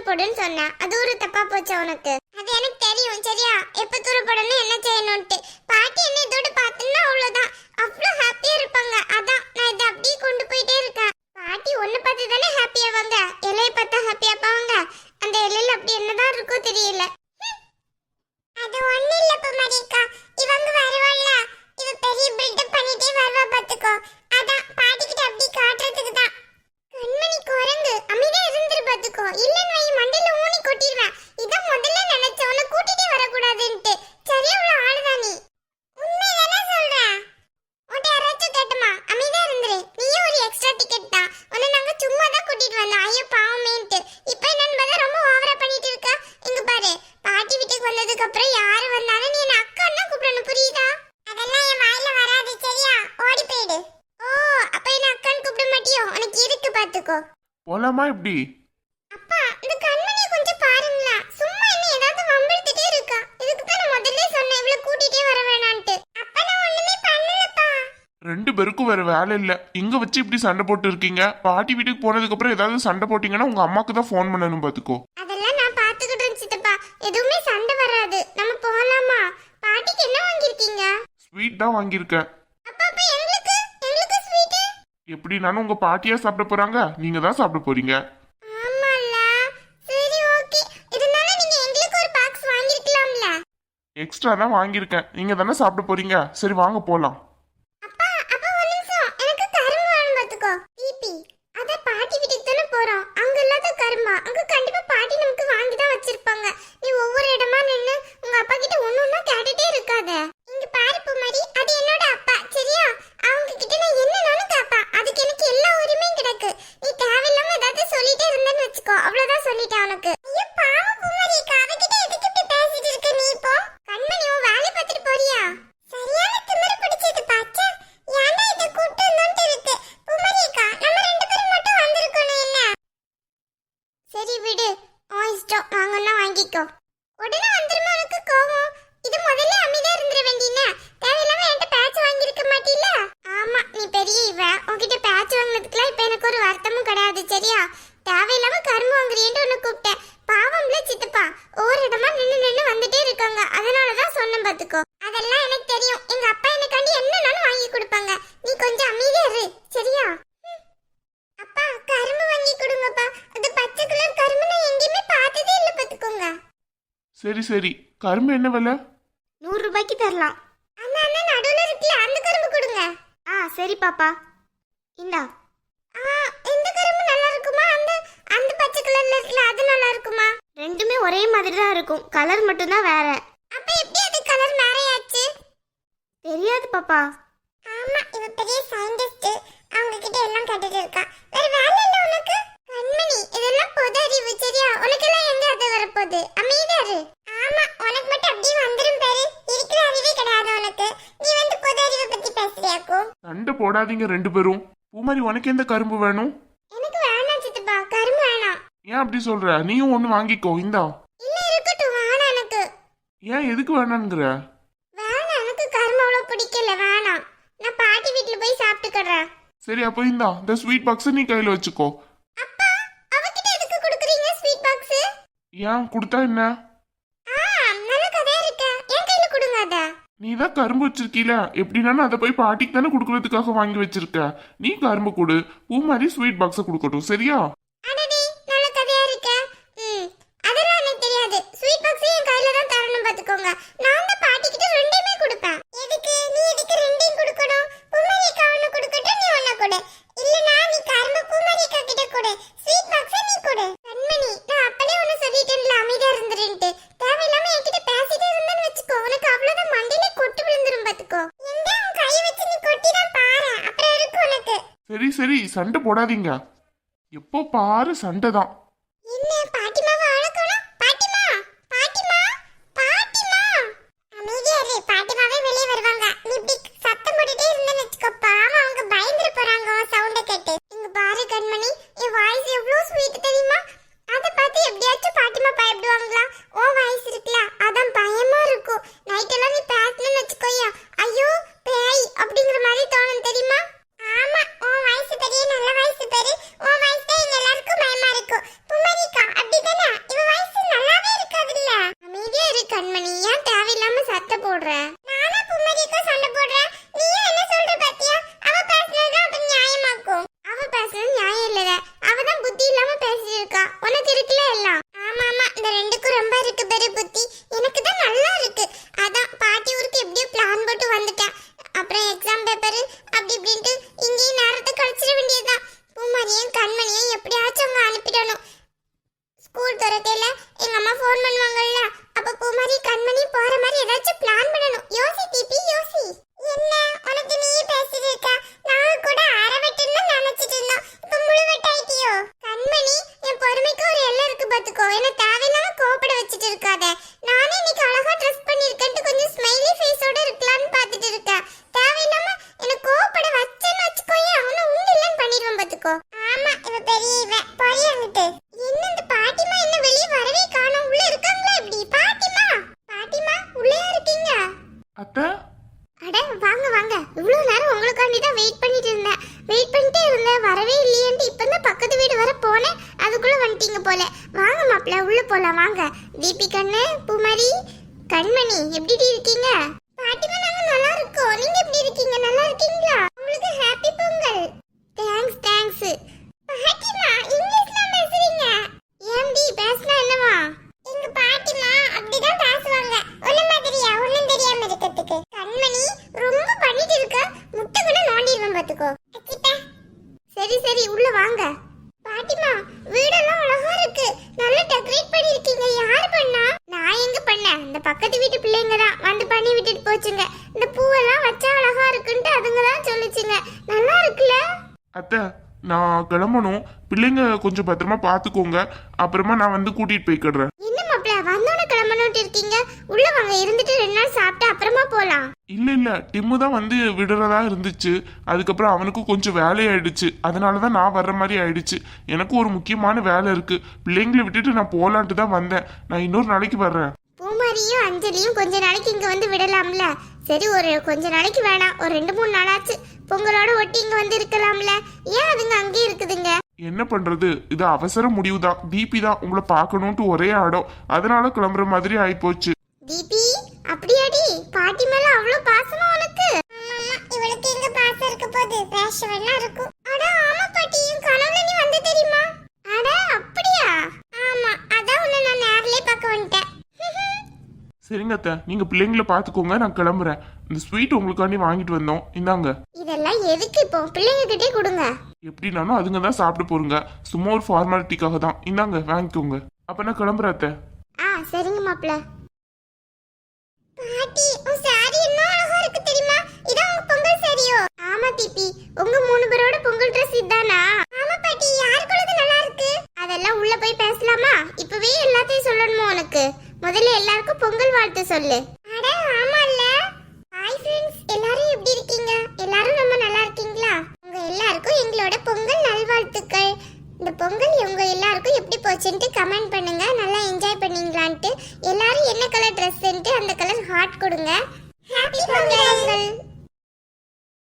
வர்றியே துருப்பொடுன்னு சொன்னா. அது ஒரு தப்பா போச்சு உனக்கு? அது எனக்கு தெரியும் சரியா? எப்ப துருப்பொடணும் என்ன செய்யணும்ட்டு பாட்டி என்ன இதோட பார்த்தோன்னா அவ்வளவுதான். அவ்வளவு ஹாப்பியா இருப்பாங்க. அதான் நான் இதை அப்படியே கொண்டு போயிட்டே இருக்கேன். பாட்டி ஒண்ணு பார்த்து தானே ஹாப்பி ஆவாங்க இலையை பார்த்தா ஹாப்பியா பாவாங்க? அந்த இலையில அப்படி என்னதான் இருக்கோ தெரியல. அது ஒண்ணு இல்ல மரிக்கா இவங்க வருவாள்ல இவ பெரிய பில்டப் பண்ணிட்டே வருவா பாத்துக்கோ அதான் பாட்டிக்கிட்ட அப்படி காட்டுறதுக்கு தான் கண்மணி குரங்கு அமைதியா இருந்துரு பாத்துக்கோ இல்லன்னு வை மண்டையில ஊனி கொட்டிடுவேன் இதான் முதல்ல நினைச்ச உன்னை கூட்டிட்டே வரக்கூடாதுன்ட்டு சரியா உள்ள ஆளுதான் நீ உண்மைதானே சொல்றேன் உன்ட்ட யாராச்சும் கேட்டுமா அமைதியா இருந்துரு நீயும் ஒரு எக்ஸ்ட்ரா டிக்கெட் தான் உன்னை நாங்க சும்மா தான் கூட்டிட்டு வந்தோம் ஐயோ பாவமேன்ட்டு இப்போ என்னன்னு பார்த்தா ரொம்ப ஓவரா பண்ணிட்டு இருக்கா இங்க பாரு பாட்டி வீட்டுக்கு வந்ததுக்கு அப்புறம் யாரு வந்தாலும் நீ என்ன அக்கா தான் கூப்பிடணும் புரியுதா அதெல்லாம் என் வாயில வராது சரியா ஓடி போயிடு ஓ அப்ப என்ன அக்கான்னு கூப்பிட மாட்டியோ உனக்கு இருக்கு? போலாமா இப்படி? அப்பா இந்த கண்மணியை கொஞ்சம் பாருங்களா. சும்மா என்ன ஏதாவது வம்பிழுத்துட்டே இருக்கா. இதுக்கு தான் முதல்ல சொன்னேன் இவ்வளவு கூட்டிட்டே வர வேணான்ட்டு. அப்பா நான் ஒண்ணுமே பண்ணலப்பா. ரெண்டு பேருக்கும் வேற வேலை இல்ல. இங்க வச்சு இப்படி சண்டை போட்டு இருக்கீங்க? பாட்டி வீட்டுக்கு போனதுக்கு அப்புறம் ஏதாவது சண்டை போட்டீங்கன்னா உங்க அம்மாக்கு தான் ஃபோன் பண்ணணும் பாத்துக்கோ. அதெல்லாம் நான் பாத்துக்கிட்டேன் சித்தப்பா. எதுவுமே சண்டை வராது. நம்ம போலாமா? பாட்டிக்கு என்ன வாங்கியிருக்கீங்க? ஸ்வீட் தான் வாங்கியிருக்கேன் அப்பா அப்ப எங்களுக்கு எங்களுக்கு ஸ்வீட் எப்படினாலும் உங்க பாட்டியா சாப்பிட போறாங்க. நீங்க தான் சாப்பிட போறீங்க. எக்ஸ்ட்ரா தான் வாங்கியிருக்கேன். நீங்க தானே சாப்பிட போறீங்க. சரி வாங்க போலாம் அப்பா அப்பா ஒரு நிமிஷம் எனக்கு கரும்பு வேணும் பாத்துக்கோ பிபி அத பாட்டி வீட்டுக்கு தானே போறோம் அங்க இல்லாத கரும்பா அங்க கண்டிப்பா பாட்டி நமக்கு வாங்கி தான் வச்சிருப்பாங்க நீ ஒவ்வொரு இடமா நின்னு உங்க அப்பா கிட்ட ஒண்ணு ஒண்ணா கேட்டுட்டே இருக்காத இங்க பாரு பூமாரி அது என்னோட அப்பா சரியா அவங்க கிட்ட நான் என்னனாலும் கேட்பேன் அதுக்கு எனக்கு எல்லா உரிமையும் கிடக்கு நீ தேவையில்லாம ஏதாவது சொல்லிட்டே இருந்தேன்னு வச்சுக்கோ அவ்வளவுதான் சொல்லிட்டேன் உனக்கு ஐயோ பாவம் பூமாரி அவகிட்ட எதுக்கு இப்படி பேசிட்டு இருக்க நீ இப்போ கண்மணி உன் வேலையை பார்த்துட்டு போறியா சரியான திமிரு பிடிச்சது பாச்சா ஏன்டா இத கூட்டு வந்தோன்ட்டு இருக்கு பூமரியக்கா நம்ம ரெண்டு பேரும் மட்டும் வந்திருக்கணும் என்ன சரி விடு உன் இஷ்டம் வாங்கன்னா வாங்கிக்கோ உடனே வந்துருமா உனக்கு கோவம் இது முதல்ல அமைதியா இருந்துட வேண்டியன தேவையில்லாம என்கிட்ட பேட்ச் வாங்கியிருக்க மாட்டீல ஆமா நீ பெரிய இவ உன்கிட்ட பேட்ச் வாங்கினதுக்குலாம் இப்ப எனக்கு ஒரு வருத்தமும் கிடையாது சரியா தேவையில்லாம கரும்பு வாங்குறியேன்ட்டு உன்னை கூப்பிட்டேன் பாவம்ல சித்தப்பா ஒவ்வொரு இடமா நின்னு நின்னு வந்துட்டே இருக்காங்க அதனாலதான் சொன்னேன் பாத்துக்கோ அதெல்லாம் எனக்கு தெரியும் எங்க அப்பா எனக்காண்டி என்னனாலும் வாங்கி கொடுப்பாங்க நீ கொஞ்சம் அமைதியா இரு சரியா ம். அப்பா கரும்பு வாங்கி கொடுங்கப்பா அது பச்சை கலர் கரும்பு நான் எங்கேயுமே பார்த்ததே இல்ல பாத்துக்கோங்க சரி சரி. கரும்பு என்ன விலை? நூறு ரூபாய்க்கு தரலாம். அந்த அண்ணன் நடுவுல இருக்குல்ல அந்த கரும்பு கொடுங்க. ஆ சரி பாப்பா. இந்தா. இந்த கரும்பு நல்லா இருக்குமா? அந்த அந்த பச்சை கலர்ல இருக்குல்ல அது நல்லா இருக்குமா? ரெண்டுமே ஒரே மாதிரி தான் இருக்கும். கலர் மட்டும் தான் வேற. அப்ப எப்படி அது கலர் மாறியாச்சு? தெரியாது பாப்பா. ஆமா இவ பெரிய சயின்டிஸ்ட் அவங்க கிட்ட எல்லாம் கேட்டுட்டு இருக்கா. வேற வேலை இல்ல உனக்கு? கண்மணி இதெல்லாம் பொது அறிவு சரியா? உனக்கெல்லாம் எங்க அது வரப்போகுது அமைதியா இரு ஆமா உனக்கு மட்டும் அப்படியே வந்துரும் பாரு இருக்கிற அறிவே கிடையாது உனக்கு நீ வந்து பொது அறிவை பத்தி பேசுறியாக்கோ சண்டை போடாதீங்க ரெண்டு பேரும். பூமாரி உனக்கு எந்த கரும்பு வேணும்? எனக்கு வேணாம் சித்தப்பா. கரும்பு வேணாம். ஏன் அப்படி சொல்ற? நீயும் ஒண்ணு வாங்கிக்கோ இந்தா. இல்ல இருக்கட்டும். வேணாம் எனக்கு. ஏன் எதுக்கு வேணாங்கிற வேணாம் எனக்கு கரும்பு அவ்வளவு பிடிக்கல. வேணாம். நான் பாட்டி வீட்டுல போய் சாப்பிட்டுக்கிறேன். சரி அப்போ இந்தா இந்த ஸ்வீட் பாக்ஸை நீ கையில வச்சுக்கோ. அப்பா அவகிட்ட எதுக்கு கொடுக்குறீங்க ஸ்வீட் பாக்ஸ் ஏன் கொடுத்தா என்ன? நீ தான் கரும்பு வச்சிருக்கீல? எப்படினாலும் அதை போய் பாட்டிக்கு தானே கொடுக்கறதுக்காக வாங்கி வச்சிருக்க நீ கரும்பு கொடு. பூ மாதிரி ஸ்வீட் பாக்ஸை கொடுக்கட்டும். சரியா அடடே நல்ல கதையா இருக்க ம் அதெல்லாம் எனக்கு தெரியாது ஸ்வீட் பாக்ஸ் என் கையில தான் தரணும் பாத்துக்கோங்க நான் தான் பாட்டி கிட்ட ரெண்டையுமே கொடுப்பேன் எதுக்கு நீ எதுக்கு ரெண்டையும் கொடுக்கணும் பூமரிக்கா ஒண்ணு கொடுக்கட்டும் நீ ஒண்ணு கொடு இல்லனா நீ கரும்பு பூமரிக்கா கிட்ட கொடு ஸ்வீட் பாக்ஸ் நீ கொடு கண்மணி நான் அப்பளே ஒண்ணு சொல்லிட்டேன்ல அமைதியா இருந்துருன்ட்டு தேவையில்லாம என்கிட்ட பேசிட்டே இருந்தேன்னு வச்சுக்கோ உனக்கு அவ்வளவுதான் மண்டையில கொட்டு விழுந்துரும் பாத்துக்கோ எங்க உன் கையை வச்சு நீ கொட்டி தான் பாரு அப்புறம் இருக்கு உனக்கு சரி சரி சண்டை போடாதீங்க. எப்போ பாரு சண்டை தான் என்ன போடுற போறியாங்கிட்டு என்ன இந்த பாட்டிமா என்ன வெளிய வரவே காணோம். உள்ள இருக்காங்களா இப்படி? பாட்டிமா? பாட்டிமா உள்ளே இருக்கீங்க? அத்தை? அட வாங்க வாங்க. இவ்வளவு நேரம் உங்களுக்காண்டி தான் வெயிட் பண்ணிட்டு இருந்தேன். வெயிட் பண்ணிட்டே இருந்தேன். வரவே இல்லையேன்ட்டு இப்பதான் பக்கத்து வீடு வர போனேன். அதுக்குள்ள வந்துட்டீங்க போல. வாங்க மாப்பிள்ள உள்ள போலாம். வாங்க. தீபி கண்ணு பூமாரி கண்மணி எப்படி இருக்கீங்க? பாட்டிமா நாங்க நல்லா இருக்கோம். நீங்க எப்படி இருக்கீங்க? நல்லா இருக்கீங்களா? பேசினா என்னவா? எங்க பாட்டிமா அப்படிதான் பேசுவாங்க. ஒண்ணு மாதிரியா? ஒண்ணும் தெரியாம இருக்கிறதுக்கு. கண்மணி ரொம்ப பண்ணிட்டு இருக்க. முட்டை கூட நோண்டிடுவேன் பாத்துக்கோ. சரி சரி உள்ள வாங்க. பாட்டிமா வீடெல்லாம் அழகா இருக்கு. நல்லா டெக்கரேட் பண்ணிருக்கீங்க யார் பண்ணா? நான் எங்க பண்ணேன்? இந்த பக்கத்து வீட்டு பிள்ளைங்க தான். வந்து பண்ணி விட்டுட்டு போச்சுங்க. இந்த பூவெல்லாம் வச்சா அழகா இருக்குன்ட்டு அதுங்க தான் சொல்லுச்சுங்க. நல்லா இருக்குல்ல? அத்தை நான் கிளம்பணும். பிள்ளைங்க கொஞ்சம் பத்திரமா பார்த்துக்கோங்க அப்புறமா நான் வந்து கூட்டிட்டு போய்க்கிடுறேன் என்ன மாப்பிள்ள வந்தோட கிளம்பணும்ட்டு இருக்கீங்க? உள்ள வாங்க இருந்துட்டு ரெண்டு நாள் சாப்பிட்டு அப்புறமா போலாம். இல்ல இல்ல டிம்மு தான் வந்து விடுறதா இருந்துச்சு. அதுக்கப்புறம் அவனுக்கும் கொஞ்சம் வேலையாயிடுச்சு. அதனால தான் நான் வர்ற மாதிரி ஆயிடுச்சு. எனக்கும் ஒரு முக்கியமான வேலை இருக்கு. பிள்ளைங்களை விட்டுட்டு நான் போலான்ட்டு தான் வந்தேன். நான் இன்னொரு நாளைக்கு வர்றேன். பூமாரியும் அஞ்சலியும் கொஞ்ச நாளைக்கு இங்க வந்து விடலாம்ல? சரி ஒரு கொஞ்ச நாளைக்கு வேணாம். ஒரு ரெண்டு மூணு நாளாச்சு. பொங்கலோட ஒட்டி இங்க வந்து இருக்கலாம்ல. ஏன் அதுங்க அங்கேயே இருக்குதுங்க? என்ன பண்றது? இது அவசர முடிவு தான் டிபி தான் உங்களை பார்க்கணுன்ட்டு ஒரே ஆடம். அதனால கிளம்புற மாதிரி ஆயிப்போச்சு. தீபி அப்படியாடி? பாட்டி மேல அவ்வளவு பாசமா உனக்கு? இவளுக்கு எங்க பாசம் இருக்க போகுது? ரேஷம் எல்லாம் இருக்கும். அட ஆமா பாட்டி என் கனவுல நீ வந்து தெரியுமா? அட அப்படியா ஆமா அதான் உன்னை நான் நேர்லயே பார்க்க வந்துட்டேன் சரிங்க அத்தை. நீங்க பிள்ளைங்கள பார்த்துக்கோங்க நான் கிளம்புறேன். இந்த ஸ்வீட் உங்களுக்காண்டி வாங்கிட்டு வந்தோம். இந்தாங்க. இதெல்லாம் எதுக்கு இப்போ? பிள்ளைங்க கிட்டே கொடுங்க. எப்படினாலும் அதுங்க தான் சாப்பிட போறீங்க. சும்மா ஒரு ஃபார்மாலிட்டிக்காக தான். இந்தாங்க வாங்கிக்கோங்க. அப்ப நான் கிளம்புறேன் அத்தை. ஆ சரிங்க மாப்ள பாட்டி உன் சாரி என்ன அழகா இருக்கு தெரியுமா? இதான் உங்க பொங்கல் சாரியோ. ஆமா தீபி. உங்க மூணு பேரோட பொங்கல் Dress இதானா? ஆமா பாட்டி. யாருக்குள்ளது நல்லா இருக்கு? அதெல்லாம் உள்ள போய் பேசலாமா? இப்பவே எல்லாத்தையும் சொல்லணுமா உனக்கு? முதல்ல எல்லாருக்கும் பொங்கல் வாழ்த்து சொல்லு.